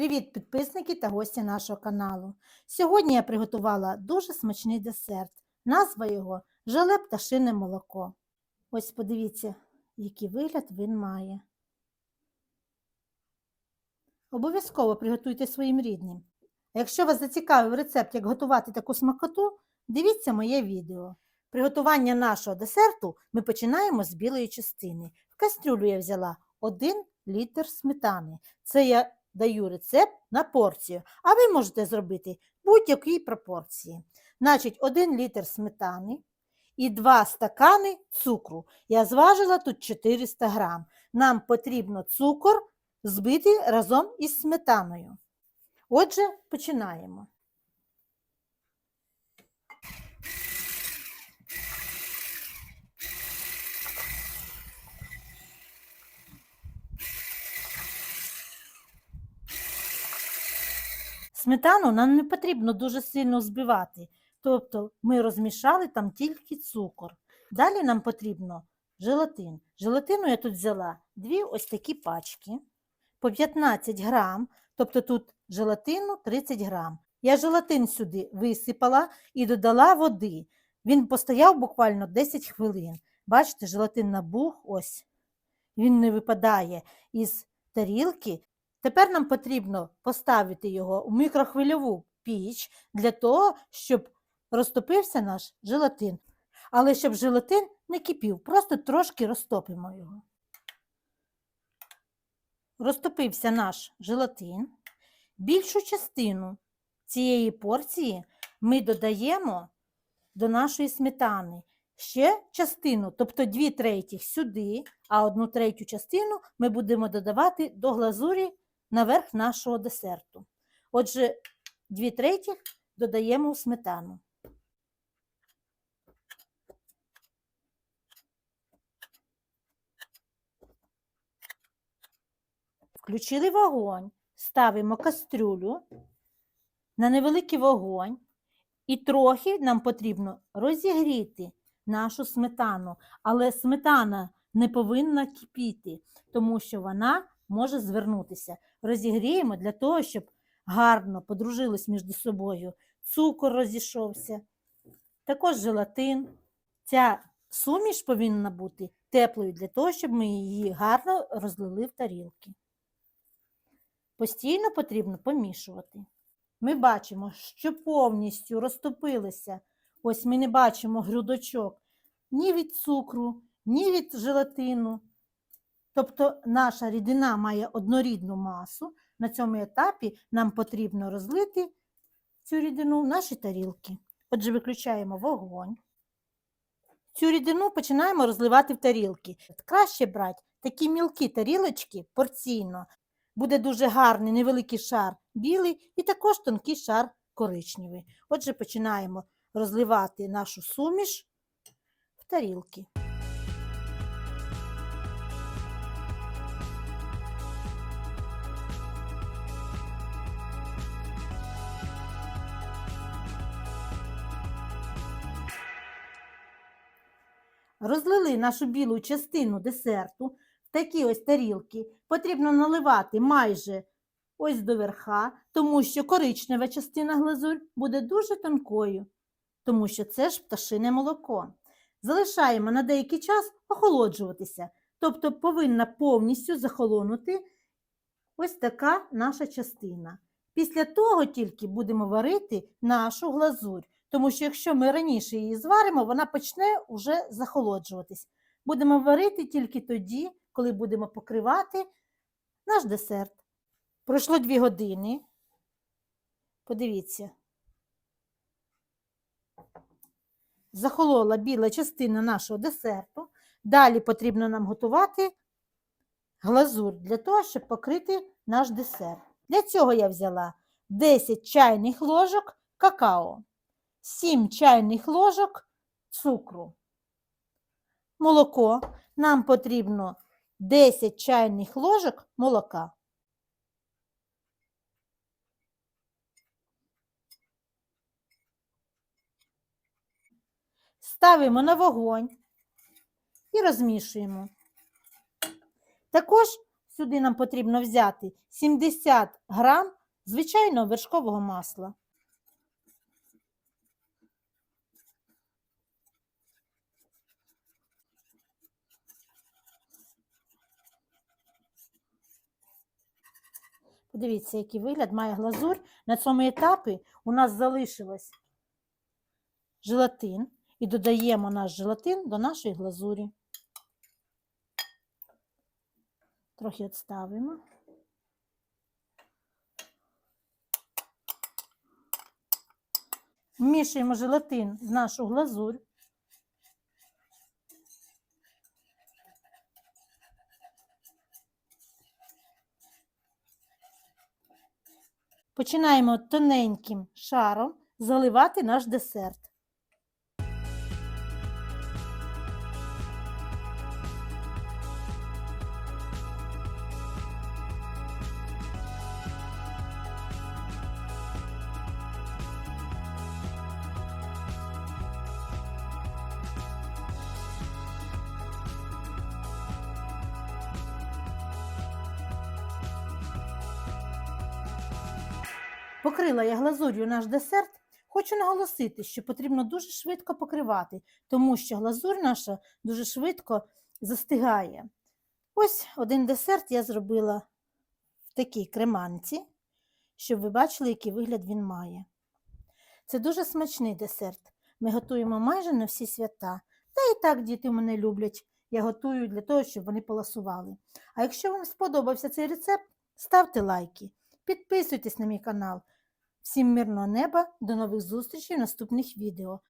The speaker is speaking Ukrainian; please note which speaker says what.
Speaker 1: Привіт, підписники та гості нашого каналу. Сьогодні я приготувала дуже смачний десерт. Назва його желе пташине молоко. Ось подивіться, який вигляд він має. Обов'язково приготуйте своїм рідним. Якщо вас зацікавив рецепт, як готувати таку смакоту, дивіться моє відео. Приготування нашого десерту ми починаємо з білої частини. В кастрюлю я взяла 1 літр сметани. Це я даю рецепт на порцію, а ви можете зробити будь-якій пропорції. Значить, 1 літр сметани і 2 стакани цукру. Я зважила тут 400 грам. Нам потрібно цукор збити разом із сметаною. Отже, починаємо. Сметану нам не потрібно дуже сильно збивати, тобто ми розмішали там тільки цукор. Далі нам потрібно желатин. Желатину я тут взяла дві ось такі пачки по 15 грам, тобто тут желатину 30 грам. Я желатин сюди висипала і додала води. Він постояв буквально 10 хвилин. Бачите, желатин набух, ось. Він не випадає із тарілки. Тепер нам потрібно поставити його у мікрохвильову піч для того, щоб розтопився наш желатин. Але щоб желатин не кипів, просто трошки розтопимо його. Розтопився наш желатин. Більшу частину цієї порції ми додаємо до нашої сметани. Ще частину, тобто 2 третіх сюди, а одну третю частину ми будемо додавати до глазурі наверх нашого десерту. Отже, 2 третіх додаємо у сметану. Включили вогонь, ставимо кастрюлю на невеликий вогонь, і трохи нам потрібно розігріти нашу сметану, але сметана не повинна кипіти, тому що вона може звернутися. Розігріємо для того, щоб гарно подружились між собою, цукор розійшовся, також желатин. Ця суміш повинна бути теплою для того, щоб ми її гарно розлили в тарілки. Постійно потрібно помішувати. Ми бачимо, що повністю розтопилися. Ось ми не бачимо грудочок ні від цукру, ні від желатину. Тобто наша рідина має однорідну масу. На цьому етапі нам потрібно розлити цю рідину в наші тарілки. Отже, виключаємо вогонь. Цю рідину починаємо розливати в тарілки. Краще брати такі мілкі тарілочки порційно. Буде дуже гарний невеликий шар білий і також тонкий шар коричневий. Отже, починаємо розливати нашу суміш в тарілки. Розлили нашу білу частину десерту в такі ось тарілки. Потрібно наливати майже ось до верха, тому що коричнева частина глазурь буде дуже тонкою, тому що це ж пташине молоко. Залишаємо на деякий час охолоджуватися, тобто повинна повністю захолонути ось така наша частина. Після того тільки будемо варити нашу глазурь, тому що якщо ми раніше її зваримо, вона почне уже захолоджуватись. Будемо варити тільки тоді, коли будемо покривати наш десерт. Пройшло 2 години. Подивіться. Захолола біла частина нашого десерту. Далі потрібно нам готувати глазур для того, щоб покрити наш десерт. Для цього я взяла 10 чайних ложок какао, 7 чайних ложок цукру. Молоко. Нам потрібно 10 чайних ложок молока. Ставимо на вогонь і розмішуємо. Також сюди нам потрібно взяти 70 грам звичайного вершкового масла. Подивіться, який вигляд має глазурь. На цьому етапі у нас залишилось желатин і додаємо наш желатин до нашої глазурі. Трохи відставимо. Вмішуємо желатин в нашу глазурь. Починаємо тоненьким шаром заливати наш десерт. Покрила я глазур'ю наш десерт. Хочу наголосити, що потрібно дуже швидко покривати, тому що глазурь наша дуже швидко застигає. Ось один десерт я зробила в такій креманці, щоб ви бачили, який вигляд він має. Це дуже смачний десерт. Ми готуємо майже на всі свята. Та і так діти мене люблять. Я готую для того, щоб вони поласували. А якщо вам сподобався цей рецепт, ставте лайки, підписуйтесь на мій канал. Всім мирного неба, до нових зустрічей в наступних відео.